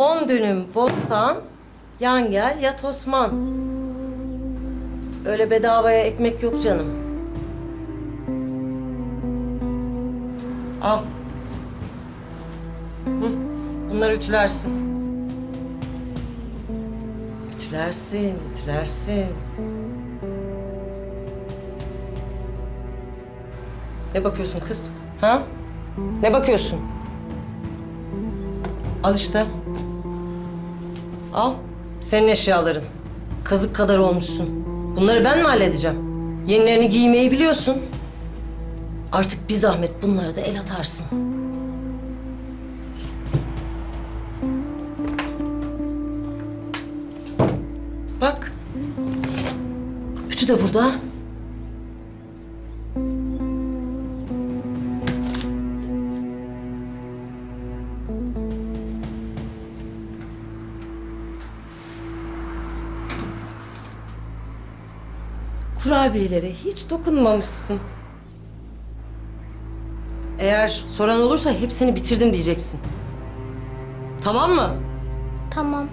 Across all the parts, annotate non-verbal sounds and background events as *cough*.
On dönüm bostan, yan gel yat Osman. Öyle bedavaya ekmek yok canım. Al. Hı, bunları ütülersin. Ütülersin, ütülersin. Ne bakıyorsun kız? Ha? Ne bakıyorsun? Al işte. Al. Senin eşyaların. Kazık kadar olmuşsun. Bunları ben mi halledeceğim? Yenilerini giymeyi biliyorsun. Artık bir zahmet bunlara da el atarsın. Bak. Ütü de burada. Kurabiyelere hiç dokunmamışsın. Eğer soran olursa hepsini bitirdim diyeceksin. Tamam mı? Tamam.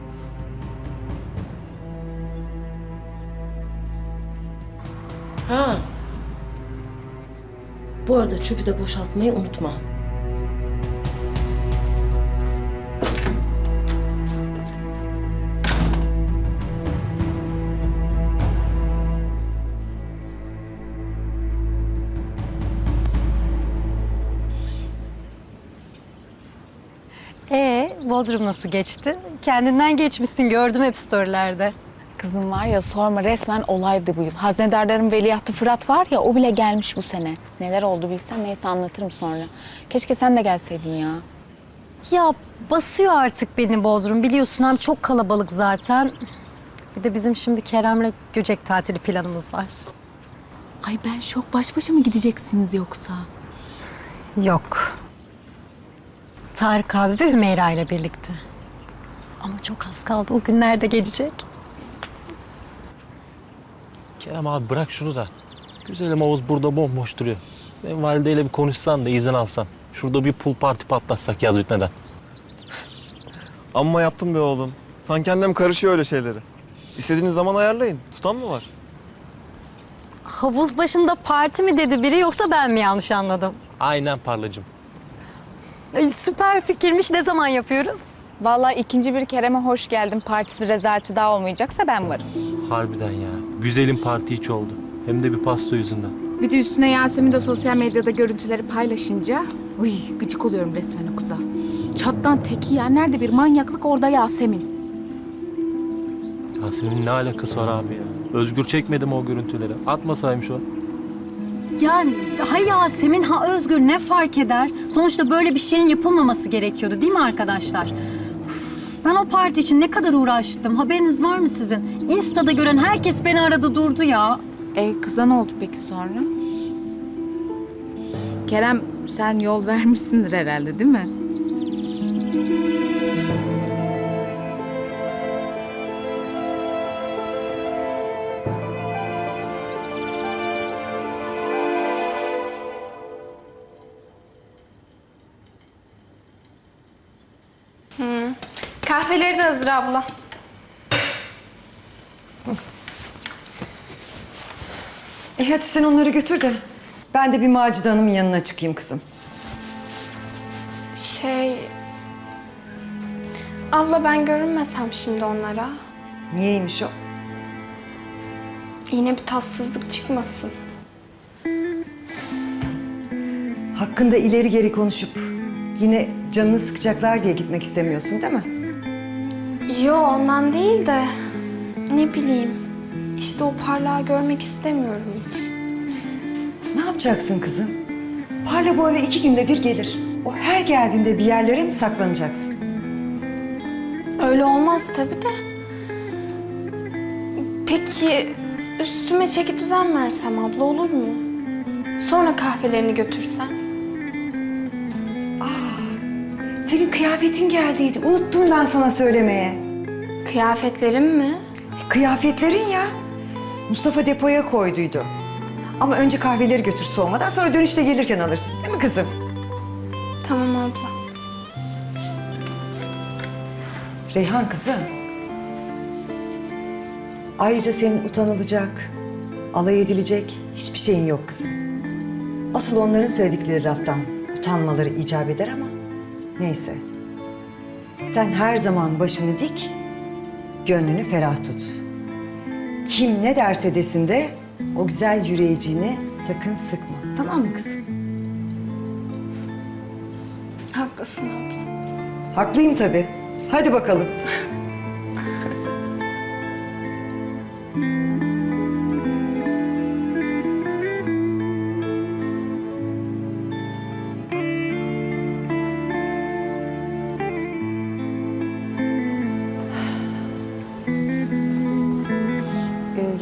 Ha. Bu arada çöpü de boşaltmayı unutma. Bodrum nasıl geçti? Kendinden geçmişsin gördüm hep storylerde. Kızım var ya sorma resmen olaydı bu yıl. Haznedarların veliahtı Fırat var ya o bile gelmiş bu sene. Neler oldu bilsem neyse anlatırım sonra. Keşke sen de gelseydin ya. Ya basıyor artık beni Bodrum biliyorsun hem çok kalabalık zaten. Bir de bizim şimdi Kerem'le Göcek tatili planımız var. Ay ben şok baş başa mı gideceksiniz yoksa? Yok. Tarık abi ve Hümeyra ile birlikte. Ama çok az kaldı o günler de gelecek. Kerem abi bırak şunu da. Güzelim havuz burada bomboş duruyor. Sen valideyle bir konuşsan da izin alsan. Şurada bir pool parti patlatsak yaz bitmeden. *laughs* Amma yaptın be oğlum. Sanki annem karışıyor öyle şeylere. İstediğiniz zaman ayarlayın. Tutan mı var? Havuz başında parti mi dedi biri yoksa ben mi yanlış anladım? Aynen parlacım. Ay, süper fikirmiş ne zaman yapıyoruz? Vallahi ikinci bir Kerem'e hoş geldin partisi rezaleti daha olmayacaksa ben varım. Harbiden ya. Güzelim parti hiç oldu. Hem de bir pasta yüzünden. Bir de üstüne Yasemin de sosyal medyada görüntüleri paylaşınca uy gıcık oluyorum resmen o kıza. Çattan teki ya nerede bir manyaklık orada Yasemin. Yasemin'in ne alakası var abi ya? Özgür çekmedi mi o görüntüleri? Atmasaymış o. Ya ha Yasemin ha Özgür ne fark eder? Sonuçta böyle bir şeyin yapılmaması gerekiyordu değil mi arkadaşlar? Ben o parti için ne kadar uğraştım. Haberiniz var mı sizin? Insta'da gören herkes beni aradı durdu ya. E kıza ne oldu peki sonra? Kerem sen yol vermişsindir herhalde değil mi? Kahveleri de hazır abla. E hadi sen onları götür de ben de bir Macide Hanım'ın yanına çıkayım kızım. Şey... Abla ben görünmesem şimdi onlara. Niyeymiş o? Yine bir tatsızlık çıkmasın. Hakkında ileri geri konuşup yine canını sıkacaklar diye gitmek istemiyorsun değil mi? Yo ondan değil de... Ne bileyim. İşte o parlağı görmek istemiyorum hiç. Ne yapacaksın kızım? Parla böyle iki günde bir gelir. O her geldiğinde bir yerlere mi saklanacaksın? Öyle olmaz tabii de. Peki üstüme çeki düzen versem abla olur mu? Sonra kahvelerini götürsem? Senin kıyafetin geldiydi. Unuttum ben sana söylemeye. Kıyafetlerim mi? E, kıyafetlerin ya. Mustafa depoya koyduydu. Ama önce kahveleri götür soğumadan sonra dönüşte gelirken alırsın. Değil mi kızım? Tamam abla. Reyhan kızım. Ayrıca senin utanılacak, alay edilecek hiçbir şeyin yok kızım. Asıl onların söyledikleri laftan utanmaları icap eder ama neyse. Sen her zaman başını dik, gönlünü ferah tut. Kim ne derse desin de o güzel yüreğiciğini sakın sıkma. Tamam mı kızım? Haklısın abla. Haklıyım tabii. Hadi bakalım. *laughs*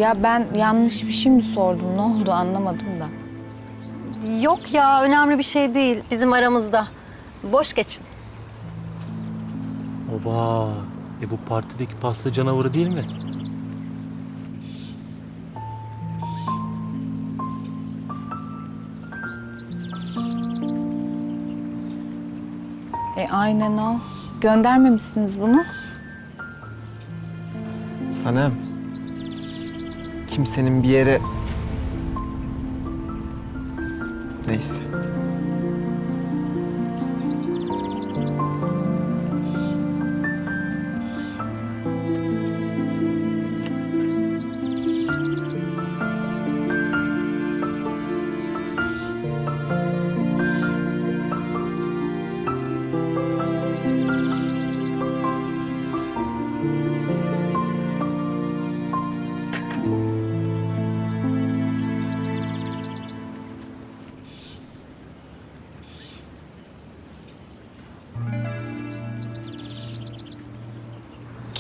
ya ben yanlış bir şey mi sordum? Ne oldu anlamadım da. Yok ya önemli bir şey değil. Bizim aramızda. Boş geçin. Oba. E bu partideki pasta canavarı değil mi? E aynen o. Göndermemişsiniz bunu. Sanem. Kimsenin bir yere... Neyse.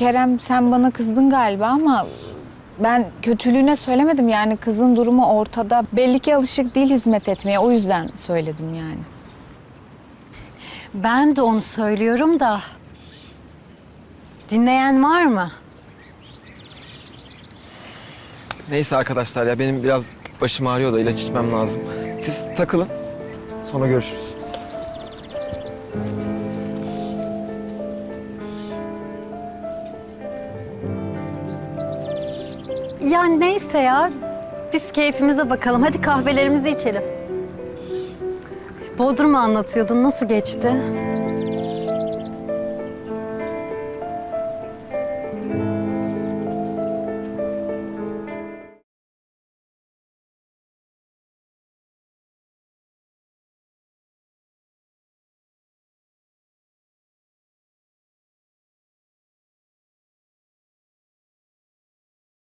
Kerem sen bana kızdın galiba ama ben kötülüğüne söylemedim yani kızın durumu ortada. Belli ki alışık değil hizmet etmeye o yüzden söyledim yani. Ben de onu söylüyorum da. Dinleyen var mı? Neyse arkadaşlar ya benim biraz başım ağrıyor da ilaç içmem lazım. Siz takılın. Sonra görüşürüz. Ya neyse ya. Biz keyfimize bakalım. Hadi kahvelerimizi içelim. Bodrum'u anlatıyordun. Nasıl geçti?